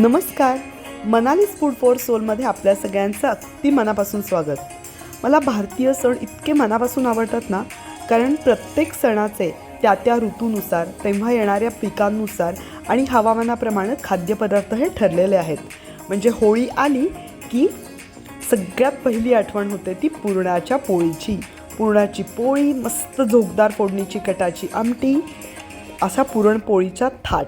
नमस्कार. मनालीस food for सोलमध्ये आपल्या सगळ्यांचं अगदी मनापासून स्वागत. मला भारतीय सण इतके मनापासून आवडतात ना कारण प्रत्येक सणाचे त्या त्या ऋतूनुसार तेव्हा येणाऱ्या पिकांनुसार आणि हवामानाप्रमाणे खाद्यपदार्थ हे ठरलेले आहेत. म्हणजे होळी आली की सगळ्यात पहिली आठवण होते ती पुरणाच्या पोळीची. पुरणाची पोळी मस्त झोकदार फोडणीची कटाची आमटी असा पुरणपोळीचा थाट.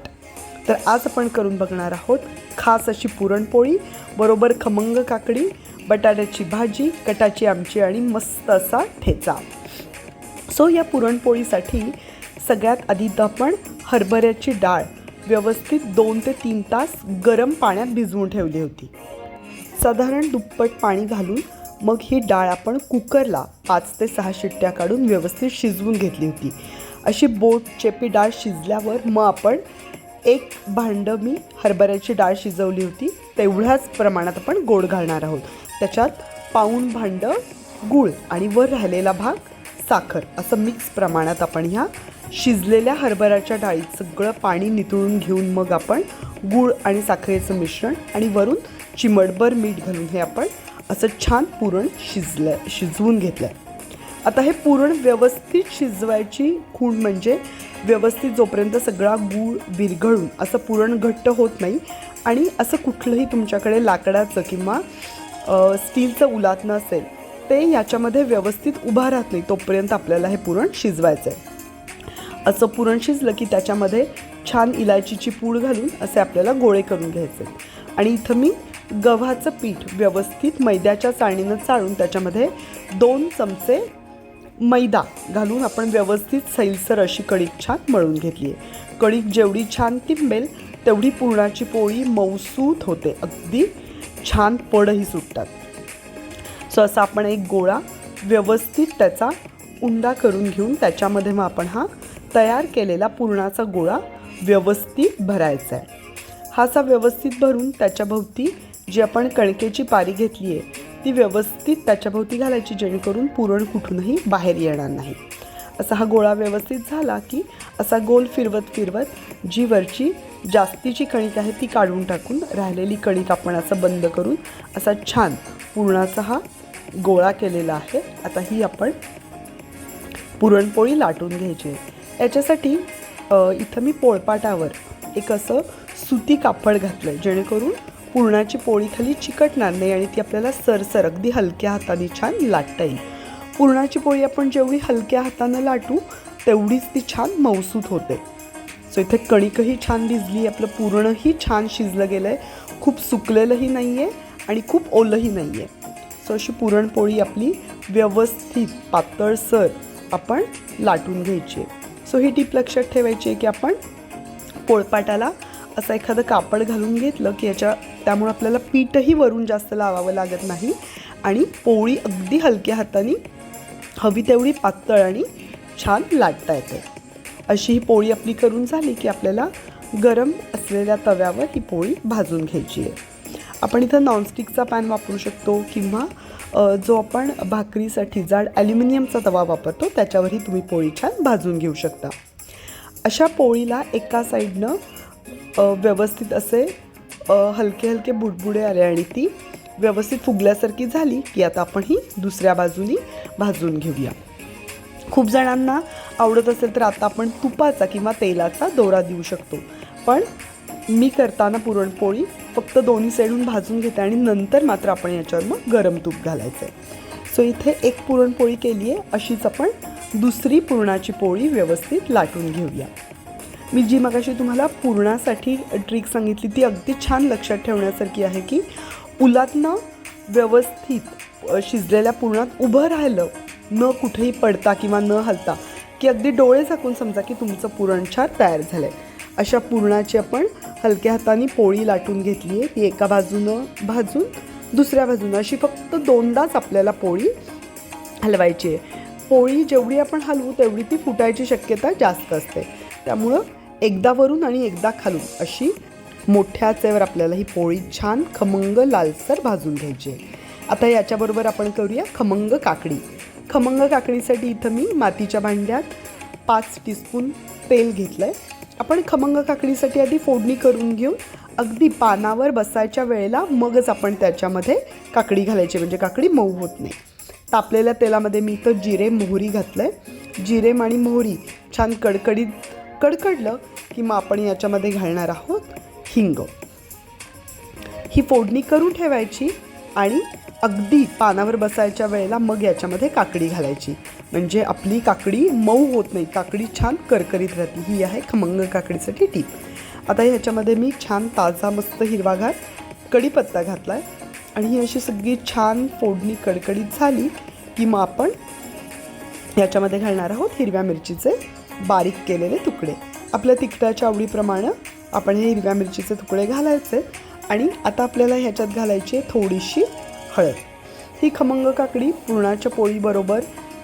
तर आज आपण करून बघणार आहोत खास अशी पुरणपोळी बरोबर खमंग काकडी बटाट्याची भाजी कटाची आमची आणि मस्त असा ठेचा. सो या पुरणपोळीसाठी सगळ्यात आधी आपण हरभऱ्याची डाळ व्यवस्थित दोन ते तीन तास गरम पाण्यात भिजवून ठेवली होती. साधारण दुप्पट पाणी घालून मग ही डाळ आपण कुकरला पाच ते सहा शिट्ट्या काढून व्यवस्थित शिजवून घेतली होती. अशी बोट चेपी डाळ शिजल्यावर मग आपण एक भांडं मी हरभऱ्याची डाळ शिजवली होती तेवढ्याच प्रमाणात आपण गोड घालणार आहोत. त्याच्यात पाऊण भांडं गूळ आणि वर राहिलेला भाग साखर असं मिक्स प्रमाणात आपण ह्या शिजलेल्या हरभऱ्याच्या डाळीत सगळं पाणी नितळून घेऊन मग आपण गूळ आणि साखरेचं मिश्रण आणि वरून चिमटभर मीठ घालून हे आपण असं छान पुरण शिजलं शिजवून घेतलं आहे आता हे पुरण व्यवस्थित शिजवायची खूण म्हणजे व्यवस्थित जोपर्यंत सगळा गूळ विरघळून असं पुरण घट्ट होत नाही आणि असं कुठलंही तुमच्याकडे लाकडाचं किंवा स्टीलचं उलात नसेल ते याच्यामध्ये व्यवस्थित उभा राहत नाही तोपर्यंत आपल्याला हे पुरण शिजवायचं आहे. असं पुरण शिजलं की त्याच्यामध्ये छान इलायचीची पूड घालून असे आपल्याला गोळे करून घ्यायचे. आणि इथं मी गव्हाचं पीठ व्यवस्थित मैद्याच्या चाळणीनं चाळून त्याच्यामध्ये दोन चमचे मैदा घालून आपण व्यवस्थित सैलसर अशी कणिक छान मळून घेतली आहे. कणिक जेवढी छान तिंबेल तेवढी पुरणाची पोळी मौसूत होते. अगदी छान पडही सुटतात. सो असा आपण एक गोळा व्यवस्थित त्याचा उंडा करून घेऊन त्याच्यामध्ये मग आपण हा तयार केलेला पुरणाचा गोळा व्यवस्थित भरायचा आहे. हा असा व्यवस्थित भरून त्याच्याभोवती जी आपण कणकेची पारी घेतली आहे ती व्यवस्थित त्याच्याभोवती घालायची जेणेकरून पुरण कुठूनही बाहेर येणार नाही. असा हा गोळा व्यवस्थित झाला की असा गोल फिरवत फिरवत जी वरची जास्तीची कणिक आहे ती काढून टाकून राहिलेली कणिक आपण असं बंद करून असा छान पुरणाचा हा गोळा केलेला आहे. आता ही आपण पुरणपोळी लाटून घ्यायची आहे. याच्यासाठी इथं मी पोळपाटावर एक असं सुती कापड घातलं आहे जेणेकरून पुरणाची पोळी खाली चिकटणार नाही आणि ती आपल्याला सरसर अगदी हलक्या हाताने छान लाटता येईल. पुरणाची पोळी आपण जेवढी हलक्या हातानं लाटू तेवढीच ती छान मौसूत होते. सो इथे कणिकही छान भिजली आपलं पूर्णही छान शिजलं गेलं आहे खूप सुकलेलंही नाही आहे आणि खूप ओलंही नाही आहे सो अशी पुरणपोळी आपली व्यवस्थित पातळसर आपण लाटून घ्यायची आहे. सो ही टीप लक्षात ठेवायची आहे की आपण पोळपाटाला असं एखादं कापड घालून घेतलं की याच्या त्यामुळे आपल्याला पीठही वरून जास्त लावावं लागत नाही. आणि पोळी अगदी हलक्या हाताने हवी तेवढी पातळ आणि छान लाटता येते. अशी ही पोळी आपली करून झाली की आपल्याला गरम असलेल्या तव्यावर ही पोळी भाजून घ्यायची आहे. आपण इथं नॉनस्टिकचा पॅन वापरू शकतो किंवा जो आपण भाकरीसाठी जाड ॲल्युमिनियमचा तवा वापरतो त्याच्यावरही तुम्ही पोळी छान भाजून घेऊ शकता. अशा पोळीला एका साईडनं व्यवस्थित असे हलके हलके बुडबुडे आले आणि ती व्यवस्थित फुगल्यासारखी झाली की आता आपण ही दुसऱ्या बाजूनी भाजून घेऊया. खूप जणांना आवडत असेल तर आता आपण तुपाचा किंवा तेलाचा दोरा देऊ शकतो. पण मी करताना पुरणपोळी फक्त दोन्ही साईडून भाजून घेते आणि नंतर मात्र आपण याच्यावर मग गरम तूप घालायचं आहे सो इथे एक पुरणपोळी केली आहे अशीच आपण दुसरी पुरणाची पोळी व्यवस्थित लाटून घेऊया. मी जी मगाशी तुम्हाला पुरणासाठी ट्रिक सांगितली ती अगदी छान लक्षात ठेवण्यासारखी आहे की उलातनं व्यवस्थित शिजलेल्या पुरणात उभं राहिलं न कुठेही पडता किंवा न हलता की अगदी डोळे झाकून समजा की तुमचं पुरणछार तयार झालं आहे अशा पुरणाची आपण हलक्या हाताने पोळी लाटून घेतली आहे ती एका बाजूनं भाजून दुसऱ्या बाजूनं अशी फक्त दोनदाच आपल्याला पोळी हलवायची आहे. पोळी जेवढी आपण हलवू तेवढी ती फुटायची शक्यता जास्त असते. त्यामुळं एकदा वरून आणि एकदा खालून अशी मोठ्या आचेवर आपल्याला ही पोळी छान खमंग लालसर भाजून घ्यायची आहे. आता याच्याबरोबर आपण करूया खमंग काकडी. खमंग काकडीसाठी इथं मी मातीच्या भांड्यात पाच टीस्पून तेल घेतलं आहे आपण खमंग काकडीसाठी आधी फोडणी करून घेऊन अगदी पानावर बसायच्या वेळेला मगच आपण त्याच्यामध्ये काकडी घालायची म्हणजे काकडी मऊ होत नाही. तापलेल्या तेलामध्ये मी इथं जिरे मोहरी घातलं आहे जिरे आणि मोहरी छान कडकडीत कडकडलं की मग आपण याच्यामध्ये घालणार आहोत हिंग. ही फोडणी करून ठेवायची आणि अगदी पानावर बसायच्या वेळेला मग याच्यामध्ये काकडी घालायची. म्हणजे आपली काकडी मऊ होत नाही. काकडी छान करकरीत राहते. ही आहे खमंग काकडीसाठी टीप. आता ह्याच्यामध्ये मी छान ताजा मस्त हिरवागार कढीपत्ता घातला आहे आणि ही अशी सगळी छान फोडणी कडकडीत झाली की मग आपण याच्यामध्ये घालणार आहोत हिरव्या मिरचीचे बारीक केलेले तुकडे. आपल्या तिखटाच्या आवडीप्रमाणे आपण हे हिरव्या मिरचीचे तुकडे घालायचे आणि आता आपल्याला ह्याच्यात घालायची थोडीशी हळद. ही खमंग काकडी पुरणाच्या पोळीबरोबर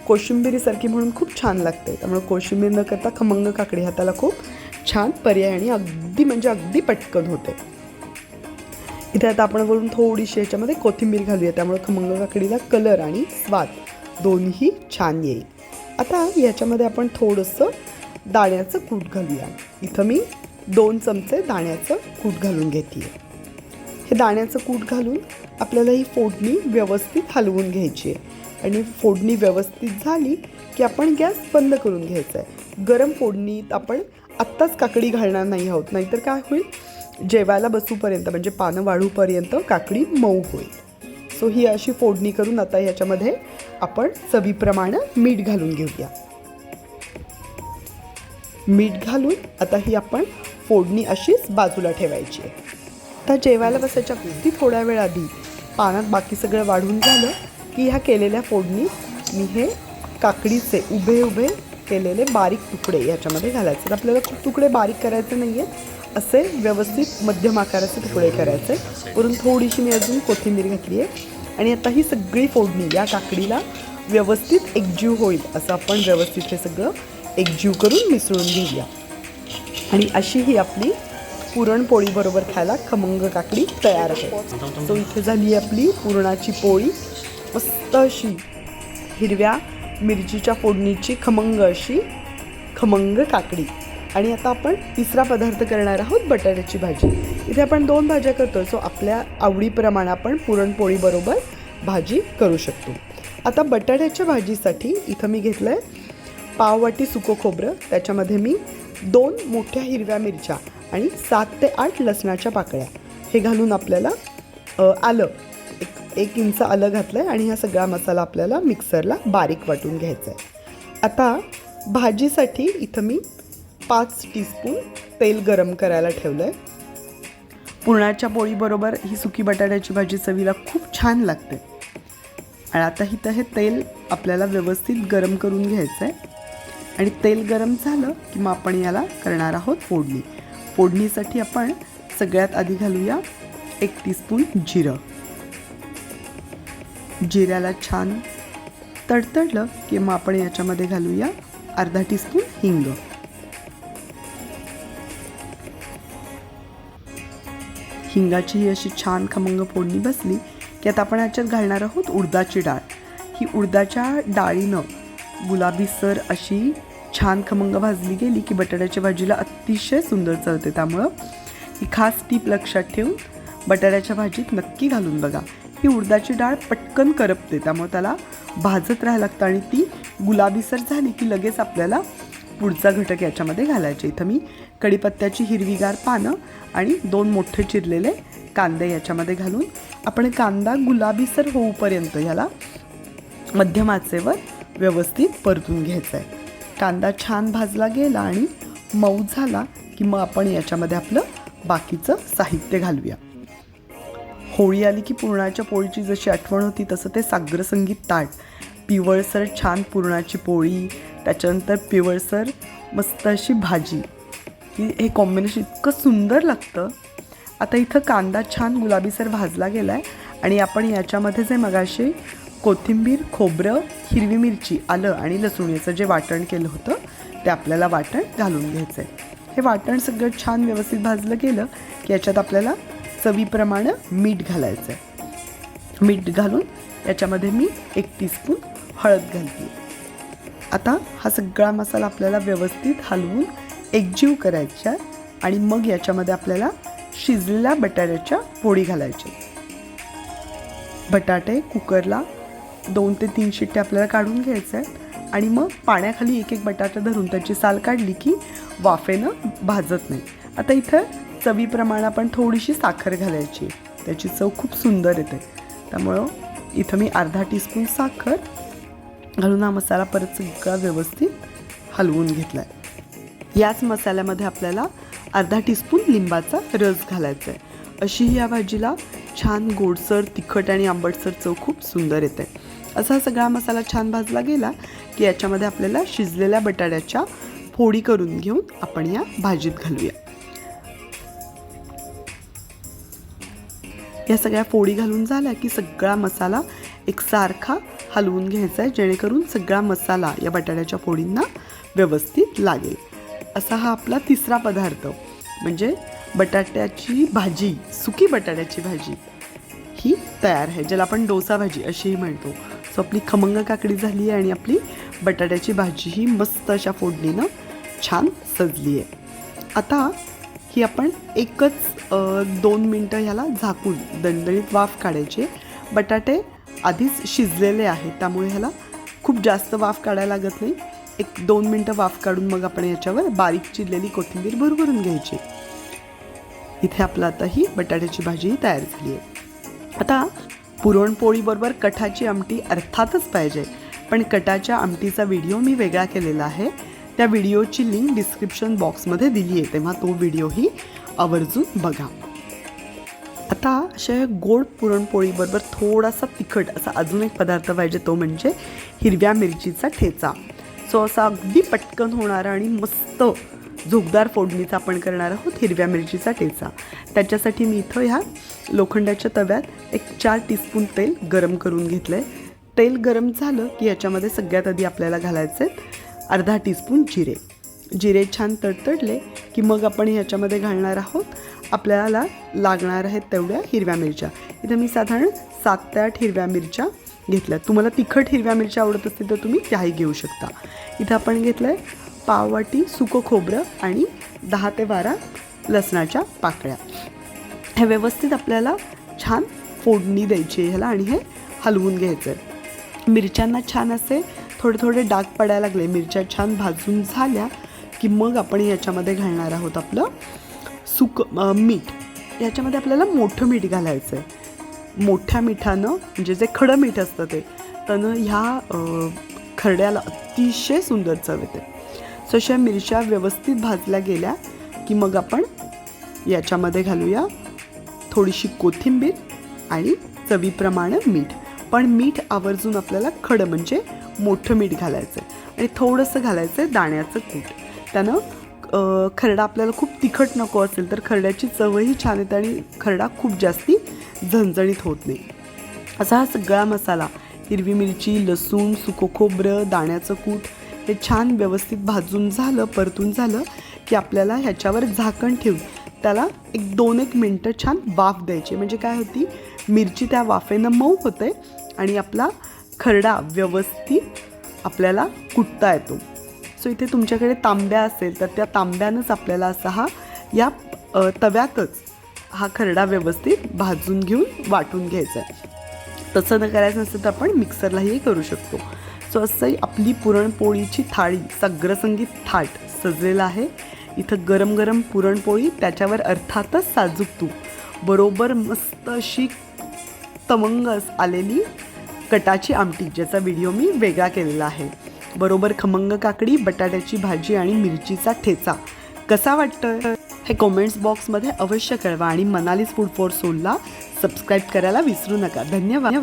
कोशिंबिरीसारखी म्हणून खूप छान लागते. त्यामुळे कोशिंबीर न करता खमंग काकडी हाताला खूप छान पर्याय आणि अगदी म्हणजे अगदी पटकन होते. इथे आता आपण वरून थोडीशी याच्यामध्ये कोथिंबीर घालूया. त्यामुळे खमंग काकडीला कलर आणि स्वाद दोन्ही छान येईल. आता याच्यामध्ये आपण थोडंसं दाण्याचं कूट घालूया. इथं मी दोन चमचे दाण्याचं कूट घालून घेते हे दाण्याचं कूट घालून आपल्याला ही फोडणी व्यवस्थित हलवून घ्यायची आहे. आणि फोडणी व्यवस्थित झाली की आपण गॅस बंद करून घ्यायचा आहे. गरम फोडणीत आपण आत्ताच काकडी घालणार नाही आहोत नाहीतर काय होईल? जेवायला बसूपर्यंत म्हणजे पानं वाढूपर्यंत काकडी मऊ होईल. सो ही अशी फोडणी करून आता ह्याच्यामध्ये आपण चवीप्रमाणे मीठ घालून घेऊया. मीठ घालून आता ही आपण फोडणी अशीच बाजूला ठेवायची आहे. आता जेवायला बसायच्या अगदी थोड्या वेळ आधी पानात बाकी सगळं वाढून झालं की ह्या केलेल्या फोडणी मी हे काकडीचे उभे उभे केलेले बारीक तुकडे याच्यामध्ये घालायचे. तर आपल्याला खूप तुकडे बारीक करायचे नाही आहेत असे व्यवस्थित मध्यम आकाराचे तुकडे करायचे. वरून थोडीशी मी अजून कोथिंबीर घातली आहे. आणि आता ही सगळी फोडणी या काकडीला व्यवस्थित एकजीव होईल असं आपण व्यवस्थित हे सगळं एकजीव करून मिसळून घेऊया. आणि अशी ही आपली पुरणपोळीबरोबर खायला खमंग काकडी तयार आहे. सो इथे झाली आपली पुरणाची पोळी. मस्त अशी हिरव्या मिरचीच्या फोडणीची खमंग अशी खमंग काकडी. आणि आता आपण तिसरा पदार्थ करणार आहोत बटाट्याची भाजी. इथे आपण दोन भाज्या करतो सो आपल्या आवडीप्रमाणे आपण पुरणपोळीबरोबर भाजी करू शकतो. आता बटाट्याच्या भाजीसाठी इथं मी घेतलं आहे पाववाटी सुकं खोबरं त्याच्यामध्ये मी दोन मोठ्या हिरव्या मिरच्या आणि सात ते आठ लसणाच्या पाकळ्या. हे घालून आपल्याला आलं. एक एक इंच आलं घातलं आहे आणि हा सगळा मसाला आपल्याला मिक्सरला बारीक वाटून घ्यायचा आहे आता भाजीसाठी इथं मी पाच टीस्पून तेल गरम करायला ठेवलं आहे पुरणाच्या पोळीबरोबर ही सुकी बटाट्याची भाजी चवीला खूप छान लागते. आणि आता इथं हे तेल आपल्याला व्यवस्थित गरम करून घ्यायचं आहे आणि तेल गरम झालं की मग आपण याला करणार आहोत फोडणी. फोडणीसाठी आपण सगळ्यात आधी घालूया एक टीस्पून जिरं. जिऱ्याला छान तडतडलं की मग आपण याच्यामध्ये घालूया अर्धा टीस्पून हिंग. हिंगाची ही अशी छान खमंग फोडणी बसली की आता आपण याच्यात घालणार आहोत उडदाची डाळ. ही उडदाच्या डाळीनं गुलाबीसर अशी छान खमंग भाजली गेली की बटाट्याच्या भाजीला अतिशय सुंदर चलते. त्यामुळं ही खास टीप लक्षात ठेवून बटाट्याच्या भाजीत नक्की घालून बघा. ही उडदाची डाळ पटकन करपते. त्यामुळे त्याला भाजत राहायला लागतं आणि ती गुलाबीसर झाली की लगेच आपल्याला पुढचा घटक याच्यामध्ये घालायचे. इथं मी कढीपत्त्याची हिरवीगार पानं आणि दोन मोठे चिरलेले कांदे याच्यामध्ये घालून आपण कांदा गुलाबीसर होऊपर्यंत ह्याला मध्यम आचेवर व्यवस्थित परतून घ्यायचं आहे कांदा छान भाजला गेला आणि मऊ झाला की मग आपण याच्यामध्ये आपलं बाकीचं साहित्य घालूया. होळी आली की पुरणाच्या पोळीची जशी आठवण होती तसं ते साग्रसंगीत ताट. पिवळसर छान पुरणाची पोळी त्याच्यानंतर पिवळसर मस्त अशी भाजी. की हे कॉम्बिनेशन इतकं सुंदर लागतं. आता इथं कांदा छान गुलाबीसर भाजला गेला आहे आणि आपण याच्यामध्ये जे मगाशी कोथिंबीर खोबरं हिरवी मिरची आलं आणि लसूण याचं जे वाटण केलं होतं ते आपल्याला वाटण घालून घ्यायचं आहे हे वाटण सगळं छान व्यवस्थित भाजलं गेलं की याच्यात आपल्याला चवीप्रमाणे मीठ घालायचं आहे मीठ घालून याच्यामध्ये मी एक टीस्पून हळद घालते आता हा सगळा मसाला आपल्याला व्यवस्थित हलवून एकजीव करायचा आहे आणि मग याच्यामध्ये आपल्याला शिजलेल्या बटाट्याच्या पोळी घालायच्या बटाटे कुकरला दोन ते तीन शिट्टे आपल्याला काढून घ्यायचे आहेत. आणि मग पाण्याखाली एक एक बटाटा धरून त्याची साल काढली की वाफेनं भाजत नाही. आता इथं चवीप्रमाणे आपण थोडीशी साखर घालायची. त्याची चव खूप सुंदर येते. त्यामुळं इथं मी अर्धा टीस्पून साखर घालून हा मसाला परत सगळा व्यवस्थित हलवून घेतला आहे याच मसाल्यामध्ये आपल्याला अर्धा टीस्पून लिंबाचा रस घालायचा आहे अशी ही या भाजीला छान गोडसर तिखट आणि आंबटसर चव खूप सुंदर येते. असा सगळा मसाला छान भाजला गेला की याच्यामध्ये आपल्याला शिजलेल्या बटाट्याच्या फोडी करून घेऊन आपण या भाजीत घालूया. या सगळ्या फोडी घालून झाल्या की सगळा मसाला एकसारखा हलवून घ्यायचा आहे जेणेकरून सगळा मसाला या बटाट्याच्या फोडींना व्यवस्थित लागेल. असा हा आपला तिसरा पदार्थ म्हणजे बटाट्याची भाजी सुकी बटाट्याची भाजी ही तयार आहे ज्याला आपण डोसा भाजी अशीही म्हणतो. सो आपली खमंग काकडी झाली आहे आणि आपली बटाट्याची भाजी ही मस्त अशा फोडणीनं छान सजली आहे. आता ही आपण एकच दोन मिनटं ह्याला झाकून दणदणीत वाफ काढायची बटाटे आधीच शिजलेले आहेत त्यामुळे ह्याला खूप जास्त वाफ काढायला लागत नाही. एक दोन मिनटं वाफ काढून मग आपण याच्यावर बारीक चिरलेली कोथिंबीर भरभरून घ्यायची. इथे आपलं आता ही बटाट्याची भाजी तयार झाली आहे. आता पुरणपोळीबरोबर कठाची आमटी अर्थातच पाहिजे. पण कटाच्या आमटीचा व्हिडिओ मी वेगळा केलेला आहे. त्या व्हिडिओची लिंक डिस्क्रिप्शन बॉक्समध्ये दिली आहे तेव्हा तो व्हिडिओही आवर्जून बघा. आता अशा गोड पुरणपोळीबरोबर थोडासा तिखट असा अजून एक पदार्थ पाहिजे तो म्हणजे हिरव्या मिरचीचा ठेचा. सो असा अगदी पटकन होणारा आणि मस्त झोपदार फोडणीचा आपण करणार आहोत हिरव्या मिरचीचा ठेचा. त्याच्यासाठी मी इथं ह्या लोखंडाच्या तव्यात एक चार टीस्पून तेल गरम करून घेतलं आहे तेल गरम झालं की याच्यामध्ये सगळ्यात आधी आपल्याला घालायचे आहेत अर्धा टीस्पून जिरे. जिरे छान तडतडले की मग आपण ह्याच्यामध्ये घालणार आहोत आपल्याला लागणार आहेत तेवढ्या हिरव्या मिरच्या. इथं मी साधारण सात ते आठ हिरव्या मिरच्या घेतल्या. तुम्हाला तिखट हिरव्या मिरच्या आवडत असतील तर तुम्ही त्याही घेऊ शकता. इथं आपण घेतलं आहे पाववाटी सुकं खोबरं आणि दहा ते बारा लसणाच्या पाकळ्या. हे व्यवस्थित आपल्याला छान फोडणी द्यायची ह्याला आणि हे हलवून घ्यायचं आहे मिरच्यांना छान असे थोडे थोडे डाग पडायला लागले. मिरच्या छान भाजून झाल्या की मग आपण याच्यामध्ये घालणार आहोत आपलं सुक मीठ. याच्यामध्ये आपल्याला मोठं मीठ घालायचं आहे मोठ्या मिठानं म्हणजे जे खडं मीठ असतं ते त्यानं ह्या खरड्याला अतिशय सुंदर चव येते. सो मिरच्या व्यवस्थित भाजल्या गेल्या की मग आपण याच्यामध्ये घालूया थोडीशी कोथिंबीर आणि चवीप्रमाणे मीठ. पण मीठ आवर्जून आपल्याला खडं म्हणजे मोठं मीठ घालायचं आहे आणि थोडंसं घालायचं आहे दाण्याचं कूट. त्यानं खरडा आपल्याला खूप तिखट नको असेल तर खरड्याची चवही छान येते आणि खरडा खूप जास्ती झणझणीत होत नाही. असा हा सगळा मसाला हिरवी मिरची लसूण सुकं खोबरं दाण्याचं कूट ते छान व्यवस्थित भाजून झालं परतून झालं की आपल्याला ह्याच्यावर झाकण ठेवून त्याला एक दोन एक मिनटं छान वाफ द्यायची. म्हणजे काय होती? मिरची त्या वाफेनं मऊ होते आणि आपला खरडा व्यवस्थित आपल्याला कुटता येतो. सो इथे तुमच्याकडे तांब्या असेल तर त्या तांब्यानंच आपल्याला असा हा या तव्यातच हा खरडा व्यवस्थित भाजून घेऊन वाटून घ्यायचा आहे. तसं न करायचं नसेल तर आपण मिक्सरलाही करू शकतो. सो असंही आपली पुरणपोळीची थाळी सग्रसंगीत थाट सजलेला आहे. इथं गरम गरम पुरणपोळी त्याच्यावर अर्थातच साजूक तूप. बरोबर मस्त अशी तमंगस आलेली कटाची आमटी ज्याचा व्हिडिओ मी वेगळा केलेला आहे. बरोबर खमंग काकडी बटाट्याची भाजी आणि मिरचीचा ठेचा. कसा वाटतं हे कॉमेंट्स बॉक्समध्ये अवश्य कळवा आणि मनालीज फूड फॉर सोलला सबस्क्राईब करायला विसरू नका. धन्यवाद.